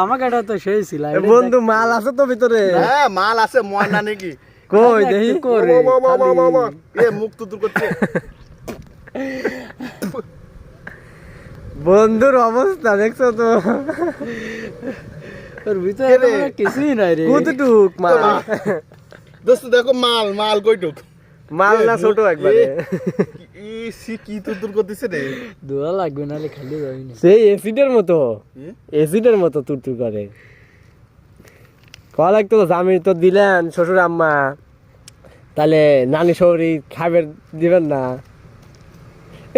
আমাকে এটা তো সেই ছিল বন্ধু মাল আছে তো ভিতরে। হ্যাঁ মাল আছে ময়না নাকি? কই দেখি। করে এ মুখ তুতুর করছে। বন্ধুর অবস্থা দেখছ তো? ওর ভিতরে তো কিছুই নাই রে। কতটুক মাল। দোস্ত দেখো মাল মাল কইটুক মাল না ছোট একবারে। ই সি কি করতেছে রে? দোয়া লাগবে নাহলে খালি যাবি না। সেই এসিডের মতো। হুম? এসিডের মতো তুরতুর করে। কয়া লাগতো তো তো দিলেন শ্বশুর আম্মা। তাহলে নানি শহরি খাবার দিবেন না।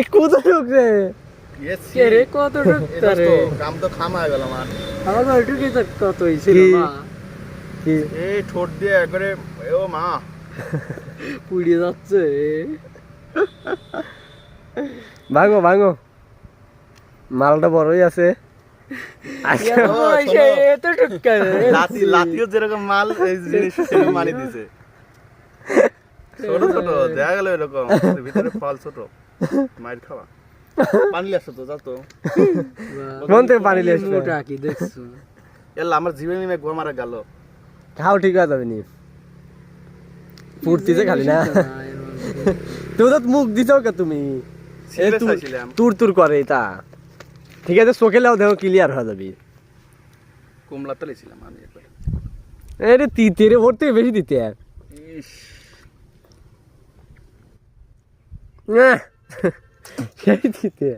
এ কতটুক রে? A C. কে রে কত ঢুকতা রে? কাম তো খামা হয়ে গেল আমার। আমার ওইটুকুই তো কত কি? মা? কি? এই ঠোঁট দিয়ে একবারে ও মা। পুড়িয়ে যাচ্ছে। ভাঙো ভাঙো। মালটা বড়ই আছে। এত বয়সে এত ঢুকা রে। লাতি লাতিও যেরকম মাল এই জিনিস মানি দিছে। ছোট ছোট দেখা গেল এরকম। ভিতরে ফল ছোট। মাইর খাওয়া। পানি আসো তো কোন থেকে পানি? কি দেখছ? এলা আমার জীবনে নেমে গোয়া মারা গেল। খাও ঠিক আছে যাবে নি ফুর্তিতে খালি না? তুমি তো মুখ দিছাও কে তুমি? এ তু-। তুর তুর করে তা ঠিক আছে চোখে লাও দেখো ক্লিয়ার হয়ে যাবি। কুমলা তলেছিলাম আমি একবার। এরে তিতে থেকে বেশি দিতে ইস। আহ, সেই দিতে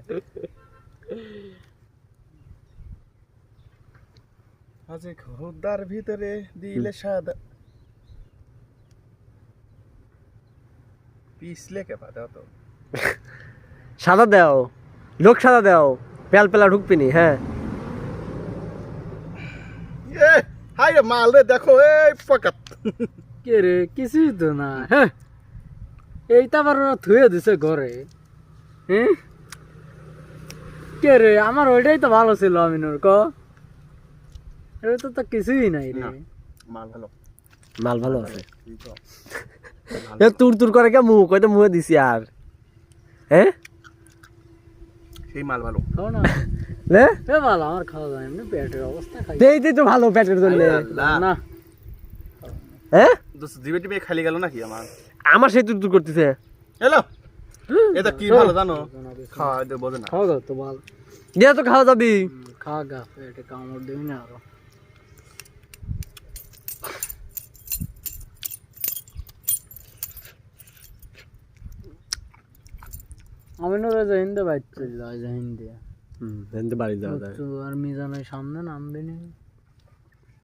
আজ খোদার ভিতরে দিলে সাদা পিছলে কে পাতা তো। সাদা দাও। লোক সাদা দাও। পেল পেলা ঢুকবিনি হ্যাঁ। এ হাই রে মাল রে দেখো এই ফকাত কে রে কিছুই তো না হ্যাঁ এইটা আবার থুয়ে দিছে ঘরে। হ্যাঁ কে রে আমার ওইটাই তো ভালো ছিল আমিনুর ক? এটা তো তো কিছুই নাই রে। মাল ভালো। মাল ভালো আছে। এ তুর তুর করে কে মুখ হয়তো মুখে দিছি আর। হ্যাঁ সেই মাল ভালো। খাও না। রে এ ভালো আমার খাওয়া যায় এমনি পেটের অবস্থা খাই। দেই দেই তো ভালো পেটের জন্য। না। হ্যাঁ দোস্ত জিবে টিবে খালি গেল নাকি আমার? আমার সেই তুর তুর করতেছে। এটা কি ভালো জানো? খাওয়া এটা বোঝে না। খাওয়া গা তো ভালো। দিয়ে তো খাওয়া যাবি। খাওয়া গা পেটে কামড় দিবি না আরও। আমিনুর জাহিন্দে বাচ্চা জাহিন্দে হুম বাড়ি যাওয়া যায়। তো আর মিজানের সামনে নামবে না